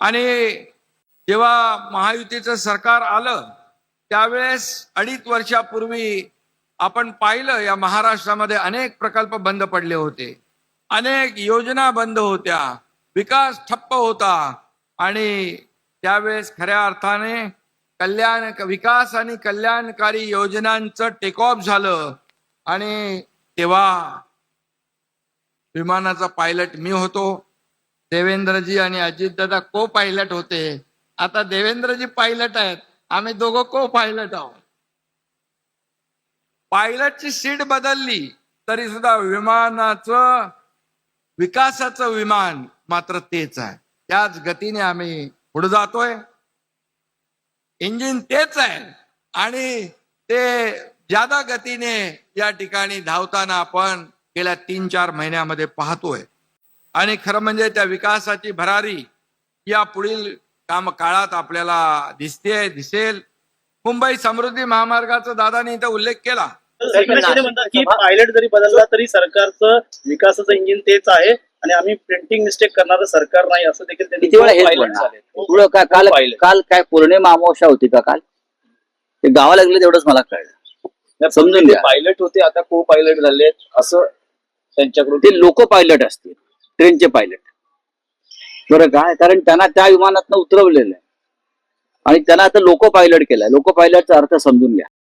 आणि जेव्हा महायुतीचं सरकार आलं त्यावेळेस अडीच वर्षापूर्वी आपण पाहिलं या महाराष्ट्रामध्ये अनेक प्रकल्प बंद पडले होते. अनेक योजना बंद होत्या. विकास ठप्प होता. आणि त्यावेळेस खऱ्या अर्थाने कल्याण विकास आणि कल्याणकारी योजनांचं टेकऑफ झालं. आणि तेव्हा विमानाचा पायलट मी होतो. देवेंद्रजी आणि अजितदादा को पायलट होते. आता देवेंद्रजी पायलट आहेत. आम्ही दोघं को पायलट आहोत पायलटची सीट बदलली तरी सुद्धा विमानाचं विकासाचं विमान मात्र तेच आहे. त्याच गतीने आम्ही पुढे जातोय. इंजिन तेच आहे. आणि ते ज्यादा गतीने या ठिकाणी धावताना आपण गेल्या तीन चार महिन्यामध्ये पाहतोय. आणि खरं म्हणजे त्या विकासाची भरारी या पुढील काम काळात आपल्याला दिसते दिसेल. मुंबई समृद्धी महामार्गाचा दादानी इथं उल्लेख केला. म्हणतात की पायलट जरी बदलला तरी सरकारचं विकासाचं इंजिन तेच आहे आणि आम्ही प्रिंटिंग मिस्टेक करणारं सरकार नाही असं देखील त्यांनी किती वेळा हेच. पुढं काय काल. काल काय पौर्णिमा अमावस्या होती का काल? ते गावाला गेले तेवढंच मला कळलं. समजून घ्या. पायलट होते आता को पायलट झाले असं त्यांच्याकडून ते लोक पायलट असतील. ट्रेनचे पायलट. बरं काय कारण त्यांना त्या विमानातनं उतरवलेलं आहे. आणि त्यांना आता लोको पायलट केलाय. लोको पायलटचा अर्थ समजून घ्या.